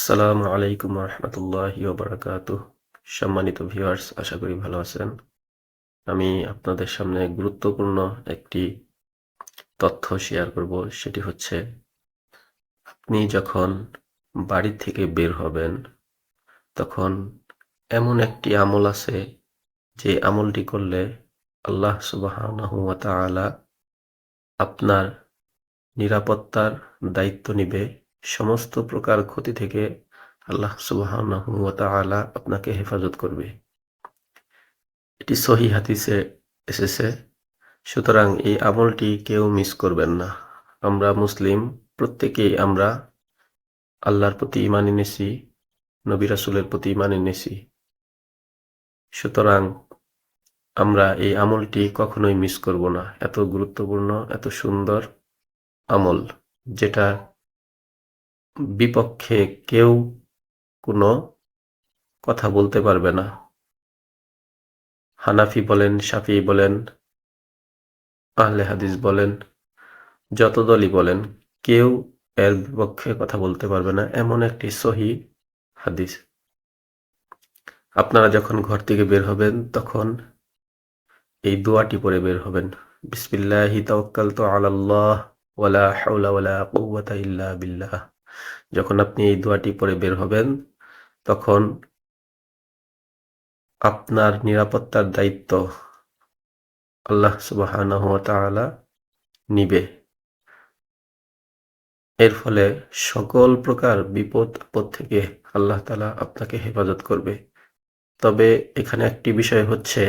আসসালামু আলাইকুম রহমতুল্লাহি বারাকাত সম্মানিত ভিউয়ার্স আশা করি ভালো আছেন। আমি আপনাদের সামনে গুরুত্বপূর্ণ একটি তথ্য শেয়ার করব, সেটি হচ্ছে, আপনি যখন বাড়ি থেকে বের হবেন, তখন এমন একটি আমল আছে যে আমলটি করলে আল্লাহ তাআলা আপনার নিরাপত্তার দায়িত্ব নিবে। সমস্ত প্রকার ক্ষতি থেকে আল্লাহ ওয়া আপনাকে হেফাজত করবে। এটি সহি হাদিসে এসেছে, সুতরাং এই আমলটি কেউ মিস করবেন না। আমরা মুসলিম, প্রত্যেকেই আমরা আল্লাহর প্রতি ইমান এনেছি, নবী রাসূলের প্রতি ইমান এনেছি। সুতরাং আমরা এই আমলটি কখনোই মিস করব না। এত গুরুত্বপূর্ণ, এত সুন্দর আমল, যেটা বিপক্ষে কেউ কোনো কথা বলতে পারবে না। হানাফি বলেন, শাফি বলেন, আহলে হাদিস বলেন, যত দলই বলেন, কেউ এর বিপক্ষে কথা বলতে পারবে না, এমন একটি সহি হাদিস। আপনারা যখন ঘর থেকে বের হবেন, তখন এই দোয়াটি পরে বের হবেন। বিসমিল্লাহি তাওয়াক্কালতু আলাল্লাহ, ওয়ালা হাওলা ওয়ালা কুওয়াতা ইল্লা বিল্লাহ। যখন আপনি এই দোয়াটি পরে বের হবেন, তখন আপনার নিরাপত্তার দায়িত্ব আল্লাহ তাআলা নিবে। এর ফলে সকল প্রকার বিপদ আপদ থেকে আল্লাহ তালা আপনাকে হেফাজত করবে। তবে এখানে একটি বিষয় হচ্ছে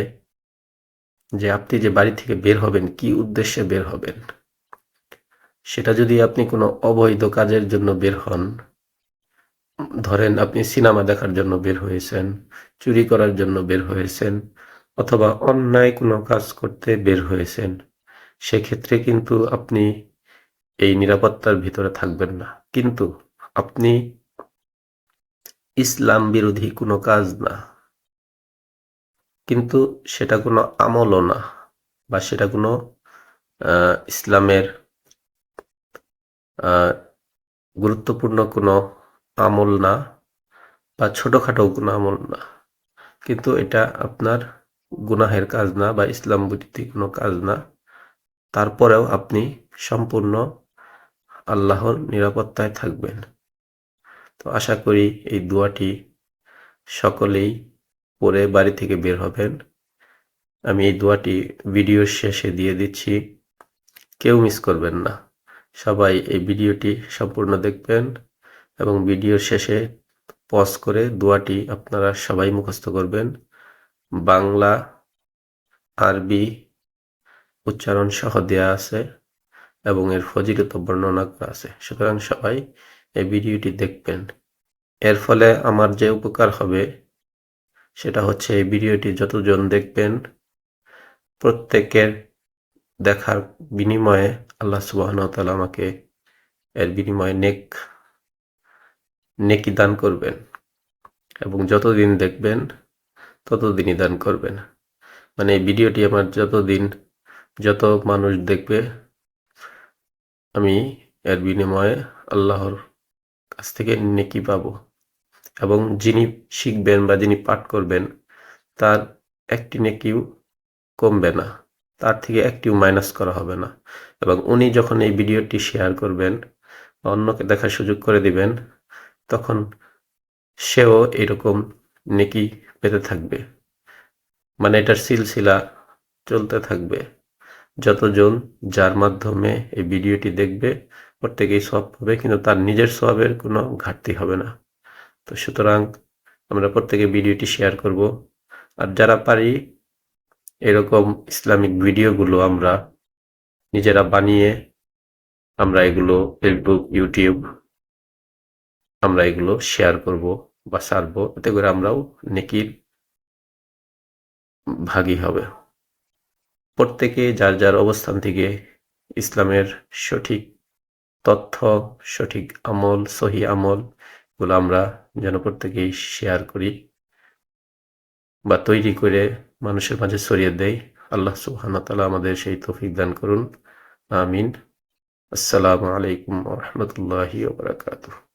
যে আপনি যে বাড়ি থেকে বের হবেন, কি উদ্দেশ্যে বের হবেন? সেটা যদি আপনি কোনো অবৈধ কাজের জন্য বের হন, ধরেন আপনি সিনেমা দেখার জন্য বের হয়েছেন, চুরি করার জন্য বের হয়েছেন, অথবা অন্যায় কোনো কাজ করতে বের হয়েছেন, সেক্ষেত্রে কিন্তু আপনি এই নিরাপত্তার ভিতরে থাকবেন না। কিন্তু আপনি ইসলাম বিরোধী কোনো কাজ না, কিন্তু সেটা কোনো আমলও না, বা সেটা কোনো ইসলামের গুরুত্বপূর্ণ কোনো আমল না বা ছোটোখাটো কোনো আমল না। কিন্তু এটা আপনার গুনাহের কাজ না বা ইসলাম বিরোধী কোনো কাজ না। তারপরেও আপনি সম্পূর্ণ আল্লাহর নিরাপত্তায় থাকবেন। তো আশা করি এই দোয়াটি সকলেই পরে বাড়ি থেকে বের হবেন। আমি এই দোয়াটি ভিডিওর শেষে দিয়ে দিচ্ছি। কেউ মিস করবেন না। সবাই এই ভিডিওটি সম্পূর্ণ দেখবেন এবং ভিডিওর শেষে পজ করে দোয়াটি আপনারা সবাই মুখস্থ করবেন। বাংলা, আরবি উচ্চারণ সহ দেয়া আছে এবং এর ফজিলত বর্ণনা করা আছে। সুতরাং সবাই এই ভিডিওটি দেখবেন। এর ফলে আমার যে উপকার হবে সেটা হচ্ছে এই ভিডিওটি যতজন দেখবেন, প্রত্যেকের দেখার বিনিময়ে আল্লাহ তাআলা আমাকে এর বিনিময়ে নেক, নেকি দান করবেন এবং যতদিন দেখবেন ততদিনই দান করবেন। মানে এই ভিডিওটি আমার যতদিন, যত মানুষ দেখবে, আমি এর বিনিময়ে আল্লাহর কাছ থেকে নেকি পাবো এবং যিনি শিখবেন বা যিনি পাঠ করবেন, তার একটি নেকিও কমবে না। তার থেকে একটিও মাইনাস করা হবে না। এবং উনি যখন এই ভিডিওটি শেয়ার করবেন বা অন্যকে দেখার সুযোগ করে দিবেন, তখন সেও এরকম নেকি পেতে থাকবে। মানে এটার সিলসিলা চলতে থাকবে। যতজন যার মাধ্যমে এই ভিডিওটি দেখবে, প্রত্যেকেই সব হবে কিন্তু তার নিজের সবের কোনো ঘাটতি হবে না। তো সুতরাং আমরা প্রত্যেকে ভিডিওটি শেয়ার করব। আর যারা পারি এরকম ইসলামিক ভিডিওগুলো আমরা নিজেরা বানিয়ে আমরা এগুলো ফেসবুক ইউটিউব আমরা এগুলো শেয়ার করব বা সারবো। এতে করে আমরাও নেকির ভাগী হবে। প্রত্যেকে যার যার অবস্থান থেকে ইসলামের সঠিক তথ্য, সঠিক আমল, সহি আমলগুলো আমরা যেন প্রত্যেকেই শেয়ার করি বা তৈরি করে মানুষের মাঝে ছড়িয়ে দেয় আল্লাহ সুবহানাহু ওয়া আমাদের সেই তৌফিক দান করুন। আমিন। আসসালামু আলাইকুম রাহমাতুল্লাহি ওয়া বারাকাতুহু।